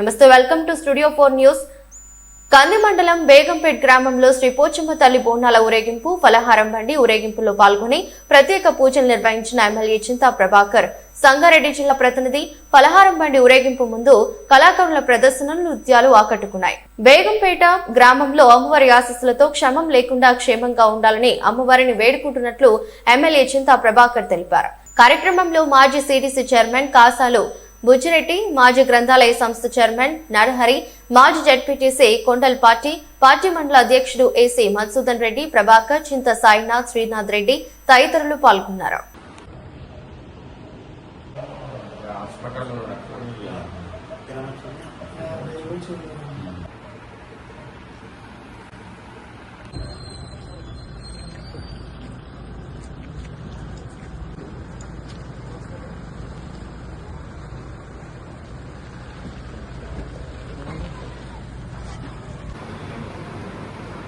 నమస్తే welcome to studio four news. Kandi మండలం బేగంపేట్ గ్రామంలో శ్రీ పోచమ్మ తల్లి బోనాల ఊరేగింపు ఫలహారం బండి ఊరేగింపులో పాల్గొని ప్రత్యేక పూజలు నిర్వహించిన ఎమ్మెల్యే చింతా ప్రభాకర్ సంగారెడ్డి జిల్లా ప్రతినిధి ఫలహారం బండి ఊరేగింపు ముందు కళాకారుల ప్రదర్శనలు నృత్యాలు ఆకట్టుకున్నాయి. బేగంపేట గ్రామంలో అమ్మవారి ఆశీస్సులతో క్షమం లేకుండా క్షేమంగా ఉండాలని అమ్మవారిని వేడుకుంటున్నట్లు ఎమ్మెల్యే చింతా ప్రభాకర్ తెలిపారు. కార్యక్రమంలో మాజీ సిడిసి చైర్మన్ కాసాలు బుజ్జిరెడ్డి మాజీ గ్రంథాలయ సంస్థ చైర్మన్ నరహరి మాజీ జడ్పీటీసీ కొండల్ పార్టీ పార్టీ మండల అధ్యక్షుడు ఏసీ మధుసూదన్ రెడ్డి ప్రభాకర్ చింత సాయినాథ్ శ్రీనాథ్ రెడ్డి తదితరులు పాల్గొన్నారు.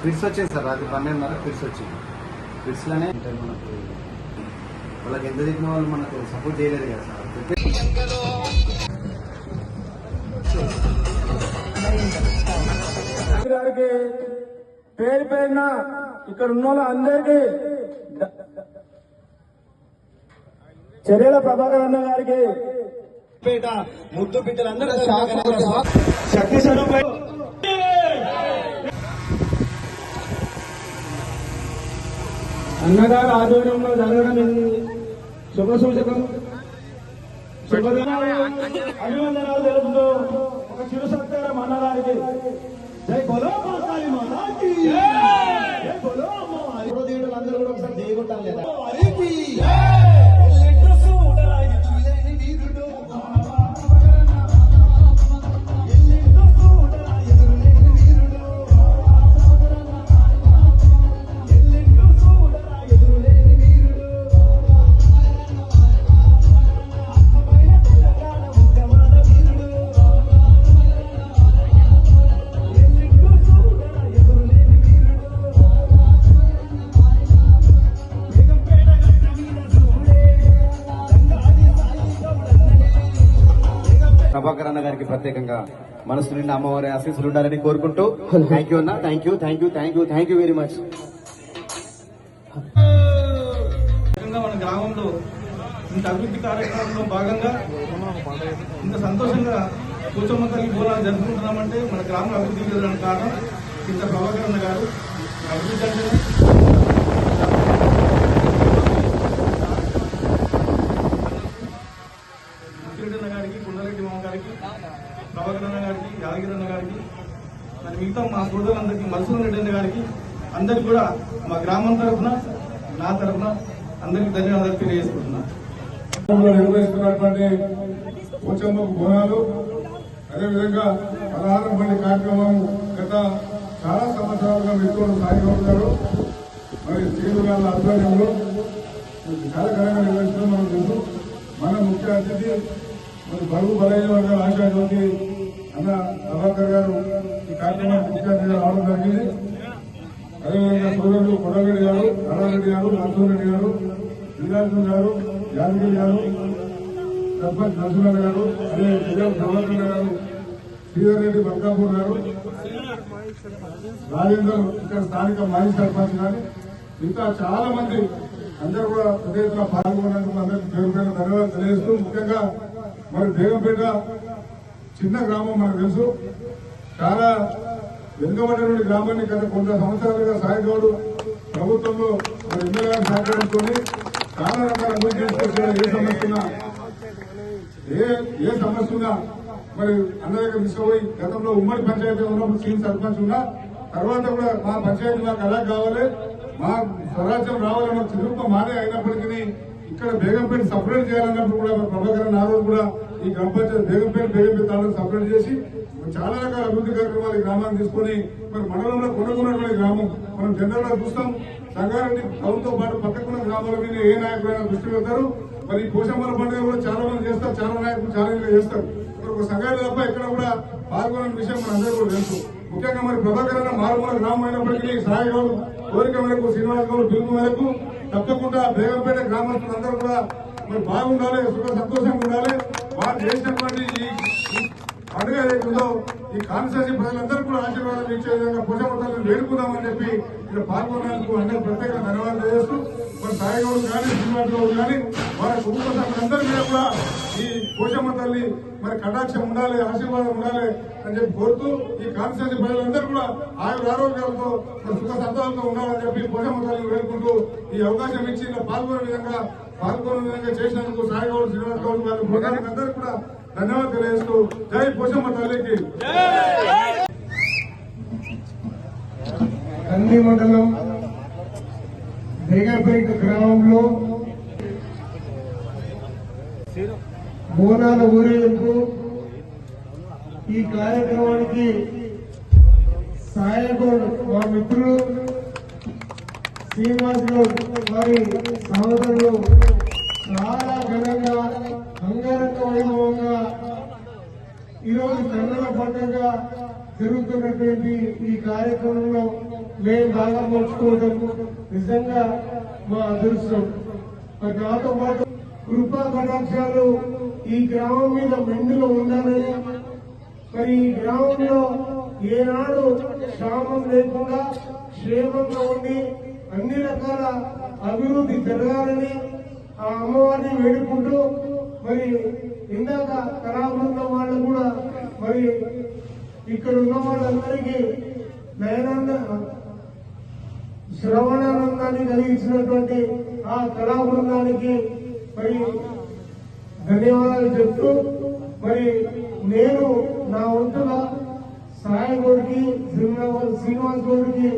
ఫిట్స్ వచ్చింది సార్ అది పన్నెండున్నర ఫిట్స్ వచ్చింది. అంటే మనకు. వాళ్ళకి ఎంత చెప్పిన వాళ్ళు మనకు సపోర్ట్ చేయలేదు కదా సార్. గారికి పేరు పేరున ఇక్కడ ఉన్న వాళ్ళ అందరికీ చర్యల ప్రభాకర్ అన్న గారికి పేట ముద్దు బిడ్డలందరూ శక్తి స్వరూప అన్నగారు ఆధ్వర్యంలో జరగడం శుభ సూచకం. అభివందనాలు తెలుపుతూ ఒక చిరు సత్కారం అన్నగారికి జై బలో మా కాళీ మాతాకి జై! బలో అమ్మవారి అందరూ కూడా ఒకసారి లేదా ప్రభాకర్ అన్న గారికి ప్రత్యేకంగా మనసు నిండా అమ్మవారి ఆశీస్సులు ఉండాలని కోరుకుంటూ థ్యాంక్ యూ అన్న thank you thank you thank you thank you very much మన గ్రామంలో ఇంత అభివృద్ధి కార్యక్రమంలో భాగంగా ఇంత సంతోషంగా కూర్చొమ్మ తల్లి బోనాలు జరుపుకుంటున్నామంటే మన గ్రామం అభివృద్ధి కారణం ఇంత ప్రభాకరణ గారు. అభివృద్ధి అంటే ముత్తిరెడ్డి గారికి కుండరెడ్డి మామ గారికి ప్రభాకరణ గారికి యాదగిరన్న గారికి మరి మిగతా మా సోదరులందరికీ మధుసూదన్ రెడ్డి అన్న గారికి అందరికి కూడా మా గ్రామం తరఫున నా తరఫున అందరికీ ధన్యవాదాలు తెలియజేసుకుంటున్నాను నిర్వహిస్తున్నటువంటి పోచమ్మకు బోనాలు అదేవిధంగా పదహారం మంది కార్యక్రమం గత చాలా సంవత్సరాలుగా మిత్రులు సాగిపోతున్నారు మరి శ్రీలు గారి ఆధ్వర్యంలో చాలా ఘనంగా నిర్వహిస్తున్నాం మనం తెలుసు మన ముఖ్య అతిథి మరి బరువు బలైన వర్గాల ఆశాజ్యోతి అన్న ప్రభాకర్ గారు ఈ కార్యక్రమానికి ముఖ్య రావడం జరిగింది. అదేవిధంగా సోదరులు కొడగడి గారు నారాయణ గారు మన్సూర్ రెడ్డి గారు శ్రీరాజు గారు యాదగిరి గారు సర్పంచ్ నరసింహ గారు అదే విజయం ప్రభాకర్ గారు శ్రీధర్ రెడ్డి బల్కాపూర్ గారు రాజేందర్ ఇక్కడ స్థానిక మాజీ సర్పంచ్ గారు ఇంకా చాలా మంది అందరూ కూడా పెద్ద పాల్గొనడానికి అందరికీ పేరు పేరు ధన్యవాదాలు తెలియజేస్తూ ముఖ్యంగా మరి దేవంపేట చిన్న గ్రామం మనకు తెలుసు. చాలా వెనుకబడినటువంటి గ్రామాన్ని గత కొంత సంవత్సరాలుగా సాయిగౌడు ప్రభుత్వంలో మరి ఎమ్మెల్యే గారి చాలా రకాల అభివృద్ధి తీసుకొచ్చారు ఏ సమస్య ఏ ఏ సమస్య ఉన్నా మరి అన్న దగ్గర తీసుకుపోయి గతంలో ఉమ్మడి పంచాయతీ ఉన్నప్పుడు సీన్ సర్పంచ్ ఉన్నా తర్వాత కూడా మా పంచాయతీ మాకు అలా కావాలి మా స్వరాజ్యం రావాలి మాకు చిరుప్ప మానే అయినప్పటికీ ఇక్కడ బేగంపేట సపరేట్ చేయాలన్నప్పుడు కూడా మరి ప్రభాకర్ కూడా ఈ గ్రామ పంచాయతీ బేగంపేట బేగంపేట తాలూకు సపరేట్ చేసి చాలా రకాల అభివృద్ధి కార్యక్రమాలు ఈ గ్రామాన్ని తీసుకొని మరి మండలంలో కొనుక్కున్నటువంటి గ్రామం. మనం జనరల్గా చూస్తాం సంగారెడ్డి టౌన్తో పాటు పక్కకున్న గ్రామాల మీద ఏ నాయకులైనా దృష్టి పెడతారు. మరి ఈ పోషమ్మల పండుగ కూడా చాలా మంది చేస్తారు చాలా నాయకులు చాలా చేస్తారు. మరి ఒక సంగారెడ్డి తప్ప ఎక్కడ కూడా పాల్గొనే విషయం మన అందరూ కూడా తెలుసు. ముఖ్యంగా మరి ప్రభాకర్ అన్న మారుమూల గ్రామం అయినప్పటికీ సాయిగౌడ్ కోరిక మేరకు శ్రీనివాస్ గౌడ్ పిలుపు మేరకు తప్పకుండా బేగంపేట గ్రామస్తులందరూ కూడా మరి బాగుండాలి సుఖ సంతోషంగా ఉండాలి. వారు చేసినటువంటి ఈ పండుగ ఏదైతుందో ఈ కాన్స్టిట్యూన్సీ ప్రజలందరూ కూడా ఆశీర్వాదం ఇచ్చే విధంగా పూజమతాలను వేడుకుందామని చెప్పి ఇక్కడ పాల్గొనేందుకు అందరూ ప్రత్యేకంగా ధన్యవాదాలు తెలియజేస్తూ మరి సాయి కానీ శ్రీనివాసరావు కానీ వారి కుటుంబ సభ్యులందరి మీద కూడా ఈ పోషమ్మ తల్లి మరి కటాక్షం ఉండాలి ఆశీర్వాదం ఉండాలి అని చెప్పి కోరుతూ ఈ కాన్స్టిట్యూన్సీ ప్రజలందరూ కూడా ఆయుర ఆరోగ్యాలతో సుఖ సంతాలతో ఉండాలని చెప్పి పోషమ్మ తల్లిని వేడుకుంటూ ఈ అవకాశం ఇచ్చి ఇలా పాల్గొనే విధంగా పాల్గొనే విధంగా చేసినందుకు సాయిగౌడ్ శ్రీనివాస్ గౌడ్ వారి బృందానికి అందరికీ కూడా ధన్యవాదాలు తెలియజేస్తూ జై పోషమ్మ తల్లికి కంది మండలం బేగపేట గ్రామంలో బోనాల ఊరేగింపు. ఈ కార్యక్రమానికి సాయకుడు మా మిత్రులు శ్రీనివాస్ గౌడ్ వారి సహోదరులు చాలా ఘనంగా అంగరంగ వైభవంగా ఈరోజు కన్నుల పండుగ జరుగుతున్నటువంటి ఈ కార్యక్రమంలో మేము బాగా పంచుకోవడం నిజంగా మా అదృష్టం. నాతో పాటు కృపా కటాక్షాలు ఈ గ్రామం మీద మెండులు ఉండాలని. మరి ఈ గ్రామంలో ఏనాడు క్షామం లేకుండా క్షేమంగా ఉండి అన్ని రకాల అభివృద్ధి జరగాలని ఆ అమ్మవారిని వేడుకుంటూ మరి ఇందాక కళాబృందం వాళ్ళు కూడా మరి ఇక్కడ ఉన్న వాళ్ళందరికీ నయనాంద శ్రవణానందాన్ని కలిగించినటువంటి ఆ కళాబృందానికి మరి ధన్యవాదాలు చెప్తూ మరి నేను నా వంతుగా సాయి గౌడ్కి శ్రీనివాస్ శ్రీనివాస్ గౌడ్కి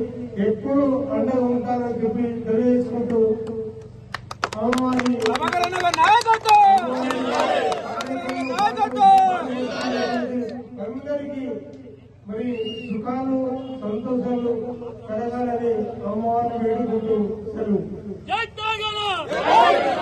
ఎప్పుడు అండగా ఉంటానని చెప్పి తెలియజేసుకుంటూ అందరికీ మరి సుఖాలు సంతోషాలు కలగాలని అమ్మవారిని వేడుకుంటూ